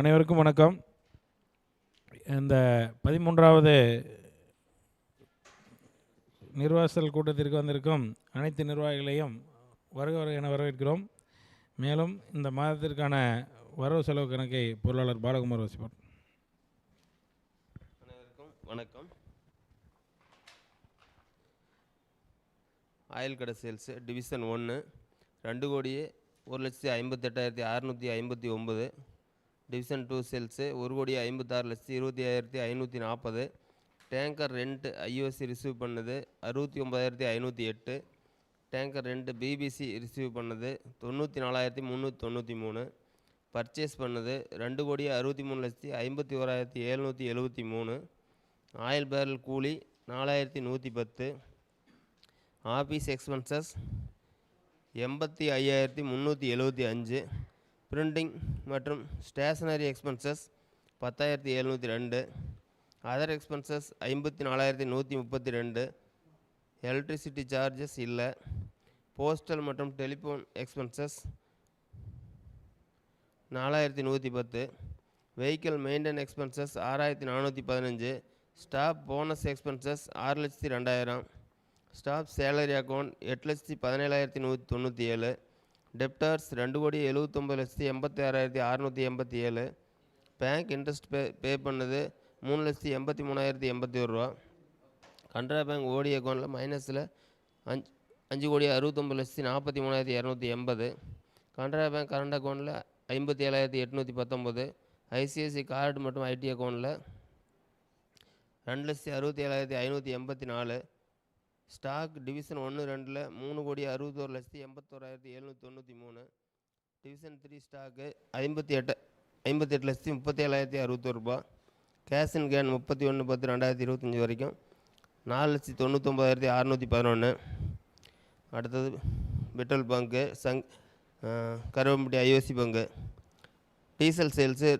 அனைவருக்கும் வணக்கம். இந்த பதிமூன்றாவது நிர்வாசல் கூட்டத்திற்கு வந்திருக்கும் அனைத்து நிர்வாகிகளையும் வருக வருக என வரவேற்கிறோம். மேலும் இந்த மாதத்திற்கான வரவு செலவு கணக்கை பொருளாளர் பாலகுமார் வசிப்பார். அனைவருக்கும் வணக்கம். ஆயில் கடை சேல்ஸு டிவிஷன் ஒன்று ரெண்டு கோடியே ஒரு லட்சத்தி ஐம்பத்தெட்டாயிரத்தி அறநூற்றி ஐம்பத்தி ஒம்பது டிவிஷன் டூ செல்ஸு ஒரு கோடி ஐம்பத்தாறு லட்சத்தி இருபத்தி ஆயிரத்தி ஐநூற்றி நாற்பது. டேங்கர் ரெண்ட் ஐஓசி ரிசீவ் பண்ணது அறுபத்தி ஒம்பதாயிரத்தி ஐநூற்றி எட்டு. டேங்கர் ரெண்டு பிபிசி ரிசீவ் பண்ணது தொண்ணூற்றி நாலாயிரத்தி முந்நூற்றி தொண்ணூற்றி மூணு. பர்ச்சேஸ் பண்ணது ரெண்டு கோடி அறுபத்தி மூணு லட்சத்தி ஐம்பத்தி ஓராயிரத்தி எழுநூற்றி எழுபத்தி மூணு. ஆயில் பேரல் கூலி நாலாயிரத்தி நூற்றி பத்து. ஆஃபீஸ் எக்ஸ்பென்சஸ் எண்பத்தி ஐயாயிரத்தி முந்நூற்றி எழுபத்தி அஞ்சு. பிரிண்டிங் மற்றும் ஸ்டேஷனரி எக்ஸ்பென்சஸ் பத்தாயிரத்தி எழுநூற்றி ரெண்டு அதர் எக்ஸ்பென்சஸ் ஐம்பத்தி நாலாயிரத்தி நூற்றி முப்பத்தி ரெண்டு எலக்ட்ரிசிட்டி சார்ஜஸ் இல்லை போஸ்டல் மற்றும் டெலிஃபோன் எக்ஸ்பென்சஸ் நாலாயிரத்தி நூற்றி பத்து வெஹிக்கிள் மெயின்டென் எக்ஸ்பென்சஸ் ஆறாயிரத்தி நானூற்றி பதினஞ்சு ஸ்டாஃப் போனஸ் எக்ஸ்பென்சஸ் ஆறு லட்சத்தி ரெண்டாயிரம் ஸ்டாஃப் சேலரி அக்கௌண்ட் எட்டு லட்சத்தி பதினேழாயிரத்தி நூற்றி தொண்ணூற்றி ஏழு டெப்டர்ஸ் ரெண்டு கோடி எழுபத்தொம்பது லட்சத்தி எண்பத்தி ஆறாயிரத்தி அறநூற்றி எண்பத்தி ஏழு. பேங்க் இன்ட்ரெஸ்ட் பே பே பண்ணது மூணு லட்சத்தி எண்பத்தி மூணாயிரத்தி எண்பத்தி ஒரு ரூபா. கனரா பேங்க் ஓடி அக்கௌண்ட்டில் மைனஸில் அஞ்சு அஞ்சு கோடி அறுபத்தொம்பது லட்சத்தி நாற்பத்தி மூணாயிரத்தி இரநூத்தி எண்பது. கனரா பேங்க் கரண்ட் அக்கௌண்ட்டில் ஐம்பத்தி ஏழாயிரத்தி எட்நூற்றி பத்தொம்பது. ஐசிஐசி கார்டு மற்றும் ஐடி அக்கௌண்ட்டில் ரெண்டு லட்சத்தி அறுபத்தி ஏழாயிரத்தி ஐநூற்றி எண்பத்தி நாலு. ஸ்டாக் டிவிஷன் ஒன்று ரெண்டில் மூணு கோடி அறுபத்தோரு லட்சத்தி எண்பத்தோராயிரத்தி எழுநூற்றி தொண்ணூற்றி மூணு. டிவிஷன் த்ரீ ஸ்டாக்கு ஐம்பத்தி எட்டு ஐம்பத்தெட்டு லட்சத்தி முப்பத்தி ஏழாயிரத்தி அறுபத்தோரு ரூபா. கேஷ் அண்ட் கேன் முப்பத்தி ஒன்று பத்து ரெண்டாயிரத்தி இருபத்தஞ்சி வரைக்கும். நாலு லட்சத்தி தொண்ணூத்தொம்பதாயிரத்தி அறநூற்றி பதினொன்று அடுத்தது petrol bunk Sangh Karuvampatti IOC bunk. Diesel sales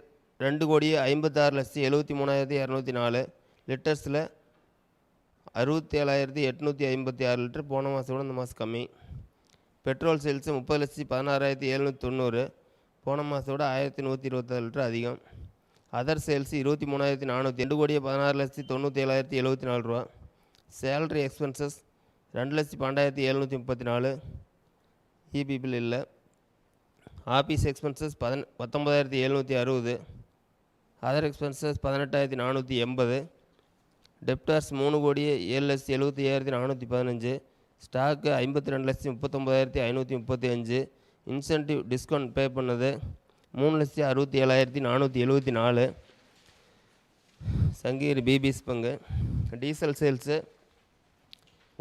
ரெண்டு கோடி ஐம்பத்தாறு லட்சத்தி எழுபத்தி மூணாயிரத்தி இரநூத்தி நாலு. லிட்டர்ஸில் அறுபத்தி ஏழாயிரத்தி எட்நூற்றி ஐம்பத்தி ஆறு லிட்டர் போன மாதம் விட இந்த மாதம் கம்மி. பெட்ரோல் சேல்ஸு முப்பது லட்சத்தி பதினாறாயிரத்தி எழுநூற்றி தொண்ணூறு. போன மாதத்தை விட ஆயிரத்தி நூற்றி இருபத்தாறு லிட்டர் அதிகம். அதர் சேல்ஸ் இருபத்தி மூணாயிரத்தி நானூற்றி ரெண்டு கோடியே பதினாறு லட்சத்தி தொண்ணூற்றி ஏழாயிரத்தி எழுபத்தி நாலு ரூபா. சேலரி எக்ஸ்பென்சஸ் ரெண்டு லட்சத்தி பன்னெண்டாயிரத்தி எழுநூற்றி முப்பத்தி நாலு. இபி பில் இல்லை. ஆஃபீஸ் எக்ஸ்பென்சஸ் பதன் பத்தொம்பதாயிரத்தி எழுநூற்றி அறுபது. அதர் எக்ஸ்பென்சஸ் பதினெட்டாயிரத்தி நானூற்றி எண்பது. டெப்டார்ஸ் மூணு கோடி ஏழு லட்சத்தி எழுபத்தி ஐயாயிரத்தி நானூற்றி பதினஞ்சு. ஸ்டாக்கு ஐம்பத்தி ரெண்டு லட்சத்தி முப்பத்தொம்பதாயிரத்தி ஐநூற்றி முப்பத்தி அஞ்சு இன்சென்டிவ் டிஸ்கவுண்ட் பே பண்ணது மூணு லட்சத்தி அறுபத்தி ஏழாயிரத்தி நானூற்றி எழுபத்தி நாலு சங்கீர் பிபிஸ் பங்கு. டீசல் சேல்ஸு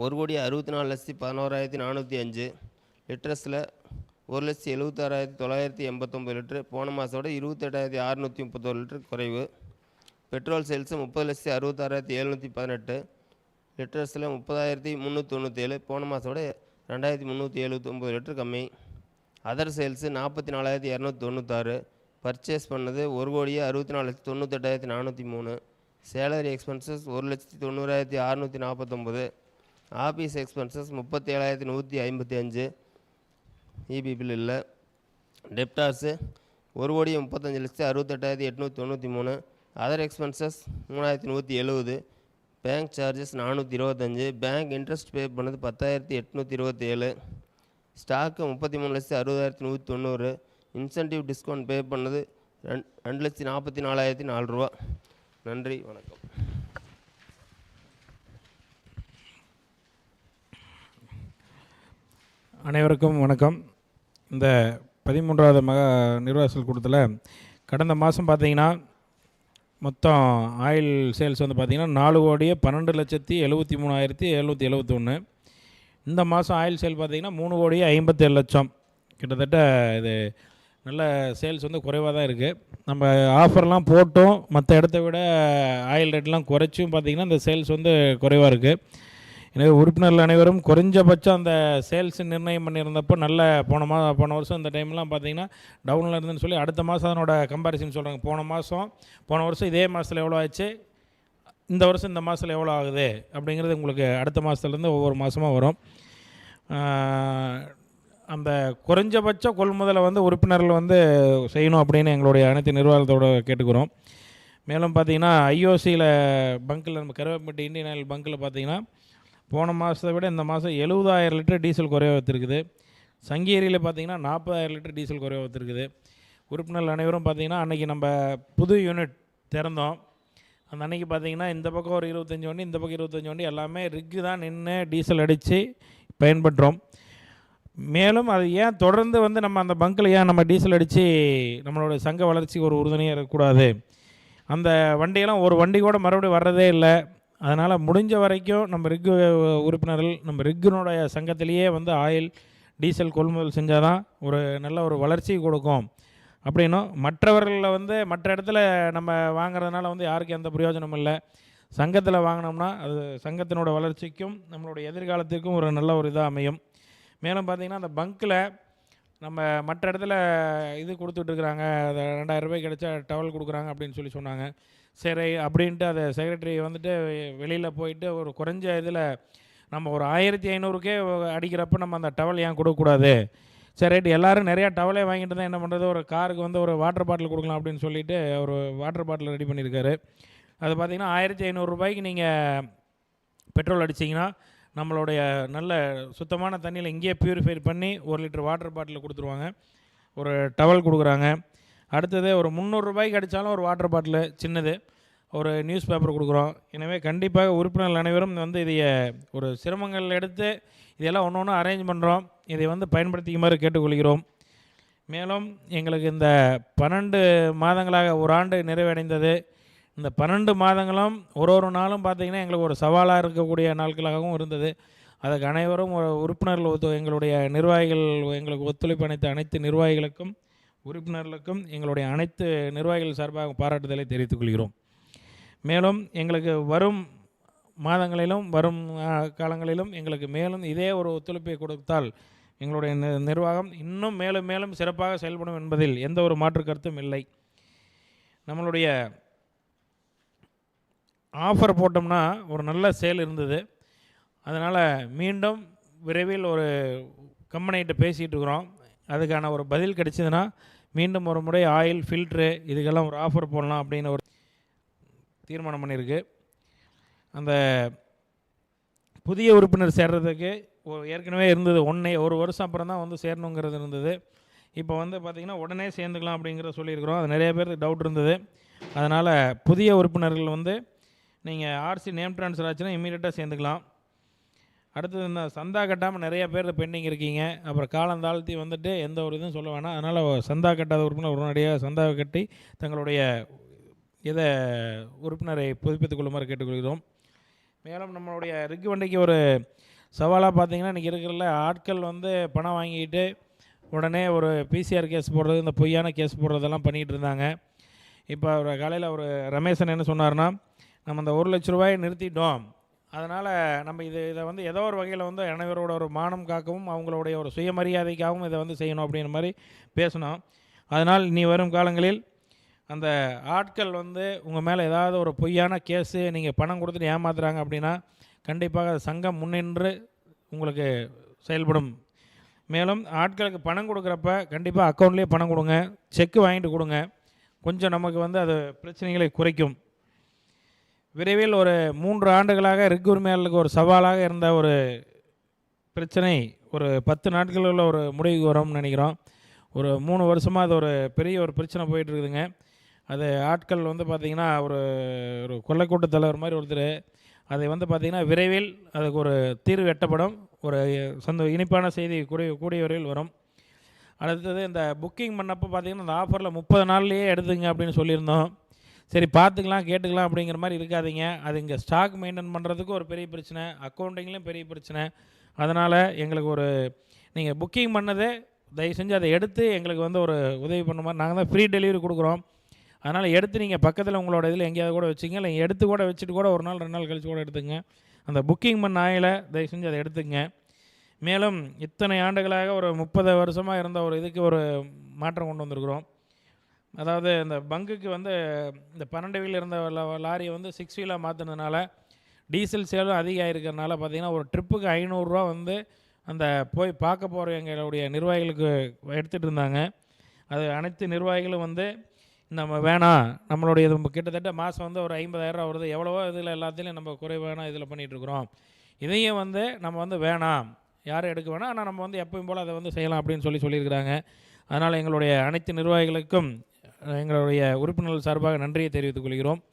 ஒரு கோடி அறுபத்தி நாலு லட்சத்தி பதினோராயிரத்தி நானூற்றி அஞ்சு. லிட்டர்ஸில் ஒரு லட்சத்தி எழுபத்தாறாயிரத்தி தொள்ளாயிரத்தி எண்பத்தொம்பது லிட்ரு போன மாதத்தோட இருபத்தெட்டாயிரத்தி அறநூற்றி முப்பத்தோரு லிட்டர் குறைவு. பெட்ரோல் சேல்ஸு முப்பது லட்சத்தி அறுபத்தாறாயிரத்தி எழுநூற்றி பதினெட்டு லிட்டர்ஸில் முப்பதாயிரத்தி முந்நூற்றி தொண்ணூற்றேழு போன மாதத்தோட ரெண்டாயிரத்தி முந்நூற்றி எழுபத்தொம்பது லிட்டர் கம்மி. அதர் சேல்ஸு நாற்பத்தி நாலாயிரத்தி இரநூத்தி தொண்ணூத்தாறு பர்ச்சேஸ் பண்ணது ஒரு கோடியே அறுபத்தி நாலு லட்சத்தி தொண்ணூத்தெட்டாயிரத்தி நானூற்றி மூணு சேலரி எக்ஸ்பென்சஸ் ஒரு லட்சத்தி தொண்ணூறாயிரத்தி அறநூற்றி நாற்பத்தொம்பது ஆஃபீஸ் எக்ஸ்பென்சஸ் முப்பத்தி ஏழாயிரத்தி நூற்றி ஐம்பத்தி அஞ்சு இபி பில் இல்லை. டெப்டார்ஸு ஒரு கோடியே முப்பத்தஞ்சு லட்சத்தி அறுபத்தெட்டாயிரத்தி எட்நூற்றி தொண்ணூற்றி மூணு அதர் எக்ஸ்பென்சஸ் மூணாயிரத்தி நூற்றி எழுபது பேங்க் சார்ஜஸ் நானூற்றி இருபத்தஞ்சு. பேங்க் இன்ட்ரெஸ்ட் பே பண்ணது பத்தாயிரத்தி எட்நூற்றி இருபத்தேழு. ஸ்டாக்கு முப்பத்தி மூணு லட்சத்தி அறுபதாயிரத்தி நூற்றி தொண்ணூறு. இன்சென்டிவ் டிஸ்கவுண்ட் பே பண்ணது ரெண் ரெண்டு லட்சத்தி நாற்பத்தி நாலாயிரத்தி நாலு ரூபா. நன்றி வணக்கம். அனைவருக்கும் வணக்கம். இந்த பதிமூன்றாவது மக நிர்வாசல் கூட்டத்தில் கடந்த மாதம் பார்த்தீங்கன்னா மொத்தம் ஆயில் சேல்ஸ் வந்து பார்த்திங்கன்னா நாலு கோடியே பன்னெண்டு லட்சத்தி எழுபத்தி மூணாயிரத்தி எழுநூற்றி எழுபத்தொன்று இந்த மாதம் ஆயில் சேல் பார்த்திங்கன்னா மூணு கோடியே ஐம்பத்தேழு லட்சம். கிட்டத்தட்ட இது நல்ல சேல்ஸ் வந்து குறைவாக தான் இருக்குது நம்ம ஆஃபர்லாம் போட்டும். மற்ற இடத்த விட ஆயில் ரேட்லாம் குறைச்சும் பார்த்திங்கன்னா இந்த சேல்ஸ் வந்து குறைவாக இருக்குது எனவே உறுப்பினர்கள் அனைவரும் குறைஞ்சபட்சம் அந்த சேல்ஸ் நிர்ணயம் பண்ணியிருந்தப்போ நல்ல போன மா போன வருஷம் இந்த டைம்லாம் பார்த்தீங்கன்னா டவுனில் இருந்துன்னு சொல்லி அடுத்த மாதம் அதனோட கம்பேரிசன் சொல்கிறாங்க போன மாதம் போன வருஷம் இதே மாதத்தில் எவ்வளோ ஆச்சு? இந்த வருஷம் இந்த மாதத்தில் எவ்வளோ ஆகுது? அப்படிங்கிறது உங்களுக்கு அடுத்த மாதத்துலேருந்து ஒவ்வொரு மாதமாக வரும். அந்த குறைஞ்சபட்ச கொள்முதலை வந்து உறுப்பினர்கள் வந்து செய்யணும் அப்படின்னு எங்களுடைய அனைத்து நிர்வாகத்தோட கேட்டுக்கிறோம். மேலும் பார்த்தீங்கன்னா ஐஓசியில் பங்க்கில் நம்ம கருவேப்பட்டி இந்தியன் ஆயில் பங்க்கில் பார்த்தீங்கன்னா போன மாதத்தை விட இந்த மாதம் எழுபதாயிரம் லிட்டர் டீசல் குறைய வைத்திருக்குது. சங்கேரியில் பார்த்தீங்கன்னா நாற்பதாயிரம் லிட்டர் டீசல் குறைய வைத்திருக்குது. உறுப்பினர்கள் அனைவரும் பார்த்தீங்கன்னா அன்றைக்கி நம்ம புது யூனிட் திறந்தோம். அந்த அன்றைக்கி பார்த்திங்கன்னா இந்த பக்கம் ஒரு இருபத்தஞ்சி வண்டி இந்த பக்கம் இருபத்தஞ்சி வண்டி எல்லாமே ரிக்கு தான் நின்று டீசல் அடித்து பயன்படுறோம் மேலும் அது ஏன் தொடர்ந்து வந்து நம்ம அந்த பங்க்கில் ஏன் நம்ம டீசல் அடித்து நம்மளோட சங்க வளர்ச்சிக்கு ஒரு உறுதுணையாக இருக்கக்கூடாது? அந்த வண்டியெல்லாம் ஒரு வண்டி கூட மறுபடியும் வர்றதே இல்லை. அதனால் முடிஞ்ச வரைக்கும் நம்ம ரிக்கு உறுப்பினர்கள் நம்ம ரிக்குனுடைய சங்கத்திலேயே வந்து ஆயில் டீசல் கொள்முதல் செஞ்சால் தான் ஒரு நல்ல ஒரு வளர்ச்சி கொடுக்கும். அப்படின்னும் மற்றவர்களில் வந்து மற்ற இடத்துல நம்ம வாங்குறதுனால வந்து யாருக்கும் எந்த பிரயோஜனமும் இல்லை. சங்கத்தில் வாங்கினோம்னா அது சங்கத்தினோட வளர்ச்சிக்கும் நம்மளுடைய எதிர்காலத்திற்கும் ஒரு நல்ல ஒரு இதாக அமையும். மேலும் பார்த்திங்கன்னா அந்த பங்க்கில் நம்ம மற்ற இடத்துல இது கொடுத்துட்ருக்குறாங்க அது ரெண்டாயிரம் ரூபாய் கிடைச்சா டவல் கொடுக்குறாங்க அப்படின்னு சொல்லி சொன்னாங்க. சரி அப்படின்ட்டு அதை செக்ரட்டரி வந்துட்டு வெளியில் போயிட்டு ஒரு குறைஞ்ச இதில் நம்ம ஒரு ஆயிரத்தி ஐநூறுக்கே அடிக்கிறப்ப நம்ம அந்த டவல் ஏன் கொடுக்கக்கூடாது? சரி ரைட்டு. எல்லோரும் நிறையா டவலே வாங்கிட்டு தான் என்ன பண்ணுறது ஒரு காருக்கு வந்து ஒரு வாட்டர் பாட்டில் கொடுக்கலாம் அப்படின்னு சொல்லிட்டு ஒரு வாட்டர் பாட்டில் ரெடி பண்ணியிருக்காரு. அது பார்த்தீங்கன்னா ஆயிரத்தி ஐநூறுரூபாய்க்கு நீங்கள் பெட்ரோல் அடிச்சிங்கன்னா நம்மளுடைய நல்ல சுத்தமான தண்ணியில் இங்கேயே ப்யூரிஃபை பண்ணி ஒரு லிட்டர் வாட்டர் பாட்டில் கொடுத்துருவாங்க. ஒரு டவல் கொடுக்குறாங்க. அடுத்தது ஒரு முந்நூறுரூபாய்க்கு அடித்தாலும் ஒரு வாட்டர் பாட்டில் சின்னது. ஒரு நியூஸ் பேப்பர் கொடுக்குறோம். எனவே கண்டிப்பாக உறுப்பினர்கள் அனைவரும் வந்து இதைய ஒரு சிரமங்கள் எடுத்து இதெல்லாம் ஒன்று ஒன்று அரேஞ்ச் பண்ணுறோம் இதை வந்து பயன்படுத்திக்குமாறு கேட்டுக்கொள்கிறோம். மேலும் எங்களுக்கு இந்த பன்னெண்டு மாதங்களாக ஒரு ஆண்டு நிறைவடைந்தது. இந்த பன்னெண்டு மாதங்களும் ஒரு ஒரு நாளும் பார்த்திங்கன்னா எங்களுக்கு ஒரு சவாலாக இருக்கக்கூடிய நாட்களாகவும் இருந்தது. அதுக்கு அனைவரும் ஒரு உறுப்பினர்கள் ஒத்து எங்களுடைய நிர்வாகிகள் எங்களுக்கு ஒத்துழைப்பு அனைத்து அனைத்து நிர்வாகிகளுக்கும் உறுப்பினர்களுக்கும் எங்களுடைய அனைத்து நிர்வாகிகள் சார்பாக பாராட்டுதலை தெரிவித்துக் கொள்கிறோம். மேலும் எங்களுக்கு வரும் மாதங்களிலும் வரும் காலங்களிலும் எங்களுக்கு மேலும் இதே ஒரு ஒத்துழைப்பை கொடுத்தால் எங்களுடைய நி- நிர்வாகம் இன்னும் மேலும் மேலும் சிறப்பாக செயல்படும் என்பதில் எந்த ஒரு மாற்று கருத்தும் இல்லை. நம்மளுடைய ஆஃபர் போட்டோம்னா ஒரு நல்ல சேல் இருந்தது. அதனால் மீண்டும் விரைவில் ஒரு கம்பெனிகிட்ட பேசிகிட்டு இருக்கிறோம். அதுக்கான ஒரு பதில் கிடைச்சிதுன்னா மீண்டும் ஒரு முறை ஆயில் ஃபில்ட்ரு இதுக்கெல்லாம் ஒரு ஆஃபர் போடலாம் அப்படின்னு ஒரு தீர்மானம் பண்ணியிருக்கு. அந்த புதிய உறுப்பினர் சேர்றதுக்கு ஏற்கனவே இருந்தது. ஒன்றே ஒரு வருஷம் அப்புறம் தான் வந்து சேரணுங்கிறது இருந்தது. இப்போ வந்து பார்த்திங்கன்னா உடனே சேர்ந்துக்கலாம் அப்படிங்கிறத சொல்லியிருக்கிறோம். அது நிறைய பேருக்கு டவுட் இருந்தது. அதனால் புதிய உறுப்பினர்கள் வந்து நீங்கள் ஆர்சி நேம் ட்ரான்ஸ்ஃபர் ஆச்சுன்னா இமீடியட்டாக சேர்ந்துக்கலாம். அடுத்தது இந்த சந்தா கட்டாமல் நிறைய பேர் பெண்டிங் இருக்கீங்க. அப்புறம் காலம் தாழ்த்தி வந்துட்டு எந்த ஒரு இதுவும் சொல்ல வேணாம். அதனால் சந்தா கட்டாத உறுப்பினர் உடனடியாக சந்தாவை கட்டி தங்களுடைய இதை உறுப்பினரை புதுப்பித்துக் கொள்ளுமாறு கேட்டுக்கொள்கிறோம். மேலும் நம்மளுடைய ரிக்கு வண்டிக்கு ஒரு சவாலாக பார்த்தீங்கன்னா இன்றைக்கி இருக்கிற ஆட்கள் வந்து பணம் வாங்கிட்டு உடனே ஒரு பிசிஆர் கேஸ் போடுறது இந்த பொய்யான கேஸ் போடுறதெல்லாம் பண்ணிகிட்டு இருந்தாங்க. இப்போ அவர் காலையில் ஒரு ரமேசன் என்ன சொன்னார்னா நம்ம அந்த ஒரு லட்ச ரூபாயை நிறுத்திட்டோம். அதனால் நம்ம இது இதை வந்து ஏதோ ஒரு வகையில் வந்து அனைவரோட ஒரு மானம் காக்கவும் அவங்களுடைய ஒரு சுயமரியாதைக்காகவும் இதை வந்து செய்யணும் அப்படிங்கிற மாதிரி பேசணும் அதனால் இனி வரும் காலங்களில் அந்த ஆட்கள் வந்து உங்கள் மேலே ஏதாவது ஒரு பொய்யான கேஸு நீங்கள் பணம் கொடுத்துட்டு ஏமாத்துறாங்க அப்படின்னா கண்டிப்பாக அது சங்கம் முன்னின்று உங்களுக்கு செயல்படும். மேலும் ஆட்களுக்கு பணம் கொடுக்குறப்ப கண்டிப்பாக அக்கௌண்ட்லேயே பணம் கொடுங்க செக்கு வாங்கிட்டு கொடுங்க. கொஞ்சம் நமக்கு வந்து அது பிரச்சனைகளை குறைக்கும். விரைவில் ஒரு மூன்று ஆண்டுகளாக ரிக் உரிமையாளர்களுக்கு ஒரு சவாலாக இருந்த ஒரு பிரச்சனை ஒரு பத்து நாட்களில் ஒரு முடிவுக்கு வரும்னு நினைக்கிறோம். ஒரு மூணு வருஷமாக அது ஒரு பெரிய ஒரு பிரச்சனை போயிட்டுருக்குதுங்க அது ஆட்கள் வந்து பார்த்திங்கன்னா ஒரு ஒரு கொள்ளைக்கூட்ட தலைவர் மாதிரி ஒருத்தர் அதை வந்து பார்த்திங்கன்னா விரைவில் அதுக்கு ஒரு தீர்வு எட்டப்படும். ஒரு சந்த இனிப்பான செய்தி கூடிய கூடிய விரைவில் வரும். அடுத்தது இந்த புக்கிங் பண்ணப்போ பார்த்திங்கன்னா இந்த ஆஃபரில் முப்பது நாள்லேயே எடுத்துங்க அப்படின்னு சொல்லியிருந்தோம். சரி பார்த்துக்கலாம் கேட்டுக்கலாம் அப்படிங்கிற மாதிரி இருக்காதீங்க. அது இங்கே ஸ்டாக் மெயின்டைன் பண்ணுறதுக்கு ஒரு பெரிய பிரச்சனை. அக்கௌண்டிங்லேயும் பெரிய பிரச்சனை. அதனால் எங்களுக்கு ஒரு நீங்கள் புக்கிங் பண்ணதே தயவு செஞ்சு அதை எடுத்து எங்களுக்கு வந்து ஒரு உதவி பண்ண மாதிரி நாங்கள் தான் ஃப்ரீ டெலிவரி கொடுக்குறோம். அதனால் எடுத்து நீங்கள் பக்கத்தில் உங்களோட இதில் எங்கேயாவது கூட வச்சுங்க இல்லை எடுத்து கூட வச்சுட்டு கூட ஒரு நாள் ரெண்டு நாள் கழிச்சு கூட எடுத்துங்க அந்த புக்கிங் பண்ண ஆயில் தயவு செஞ்சு அதை எடுத்துங்க மேலும் இத்தனை ஆண்டுகளாக ஒரு முப்பது வருஷமாக இருந்த ஒரு இதுக்கு ஒரு மாற்றம் கொண்டு வந்திருக்கிறோம். அதாவது இந்த பங்குக்கு வந்து இந்த பன்னெண்டு வீல் இருந்த லாரியை வந்து சிக்ஸ் வீலாக மாற்றினதுனால டீசல் சேலும் அதிகம் பார்த்தீங்கன்னா ஒரு ட்ரிப்புக்கு ஐநூறுரூவா வந்து அந்த போய் பார்க்க போகிற எங்களுடைய நிர்வாகிகளுக்கு எடுத்துகிட்டு இருந்தாங்க அது அனைத்து நிர்வாகிகளும் வந்து நம்ம வேணாம் நம்மளுடைய இது கிட்டத்தட்ட மாதம் வந்து ஒரு ஐம்பதாயிரம் வருது. எவ்வளவோ இதில் எல்லாத்துலேயும் நம்ம குறைவான இதில் பண்ணிகிட்ருக்குறோம் இதையும் வந்து நம்ம வந்து வேணாம். யாரும் எடுக்க வேணாம். ஆனால் நம்ம வந்து எப்பயும் போல் அதை வந்து செய்யலாம் அப்படின்னு சொல்லி சொல்லியிருக்கிறாங்க. அதனால் எங்களுடைய அனைத்து நிர்வாகிகளுக்கும் எங்களுடைய உறுப்பினர்கள் சார்பாக நன்றியை தெரிவித்துக் கொள்கிறோம்.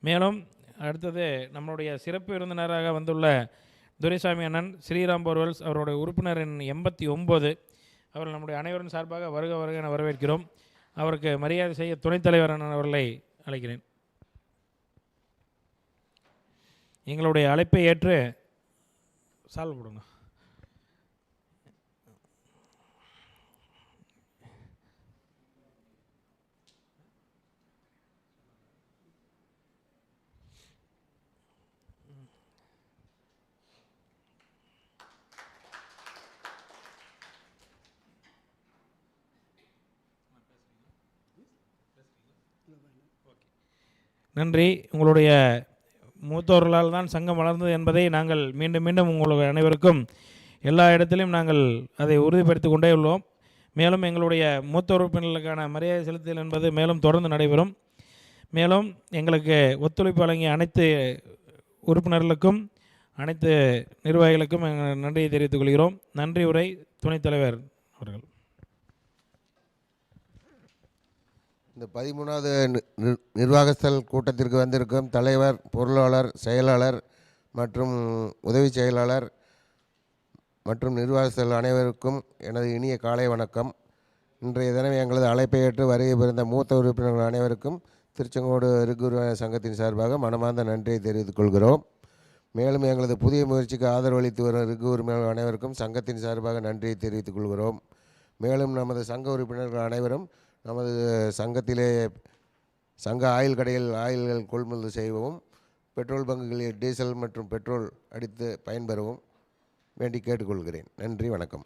மேலும் அடுத்தது நம்மளுடைய சிறப்பு விருந்தினராக வந்துள்ள துரைசாமி அண்ணன் ஸ்ரீராம் போர்வெல்ஸ் அவருடைய உறுப்பினரின் எண்பத்தி ஒம்பது அவர் நம்முடைய அனைவரின் சார்பாக வருக வருக என வரவேற்கிறோம். அவருக்கு மரியாதை செய்ய துணைத் தலைவர் அண்ணன் அவர்களை அழைக்கிறேன். எங்களுடைய அழைப்பை ஏற்று சால்வ் கொடுங்க நன்றி. உங்களுடைய மூத்தோர்களால் தான் சங்கம் வளர்ந்தது என்பதை நாங்கள் மீண்டும் மீண்டும் உங்களுக்கு அனைவருக்கும் எல்லா இடத்திலும் நாங்கள் அதை உறுதிப்படுத்தி கொண்டே உள்ளோம். மேலும் எங்களுடைய மூத்த உறுப்பினர்களுக்கான மரியாதை செலுத்தல் என்பது மேலும் தொடர்ந்து நடைபெறும். மேலும் எங்களுக்கு ஒத்துழைப்பு வழங்கிய அனைத்து உறுப்பினர்களுக்கும் அனைத்து நிர்வாகிகளுக்கும் எங்கள் நன்றியை தெரிவித்துக் கொள்கிறோம். நன்றி உரை துணைத் தலைவர் அவர்கள். இந்த பதிமூணாவது நி- நி- நிர்வாகஸ்தல் கூட்டத்திற்கு வந்திருக்கும் தலைவர் பொருளாளர் செயலாளர் மற்றும் உதவி செயலாளர் மற்றும் நிர்வாகஸ்தல் அனைவருக்கும் எனது இனிய காலை வணக்கம். இன்றைய தினம் எங்களது அழைப்பை ஏற்று வருகை பிறந்த மூத்த உறுப்பினர்கள் அனைவருக்கும் திருச்செங்கோடு ரிகுரு சங்கத்தின் சார்பாக மனமார்ந்த நன்றியை தெரிவித்துக் கொள்கிறோம். மேலும் எங்களது புதிய முயற்சிக்கு ஆதரவு அளித்து வரும் ரிகு உரிமையாளர் அனைவருக்கும் சங்கத்தின் சார்பாக நன்றியை தெரிவித்துக் கொள்கிறோம். மேலும் நமது சங்க உறுப்பினர்கள் அனைவரும் நமது சங்கத்திலே சங்க ஆயில் கடையில் ஆயில்கள் கொள்முதல் செய்யவும் பெட்ரோல் பங்குகளில் டீசல் மற்றும் பெட்ரோல் அடித்து பயன்பெறவும் வேண்டி கேட்டுக்கொள்கிறேன். நன்றி வணக்கம்.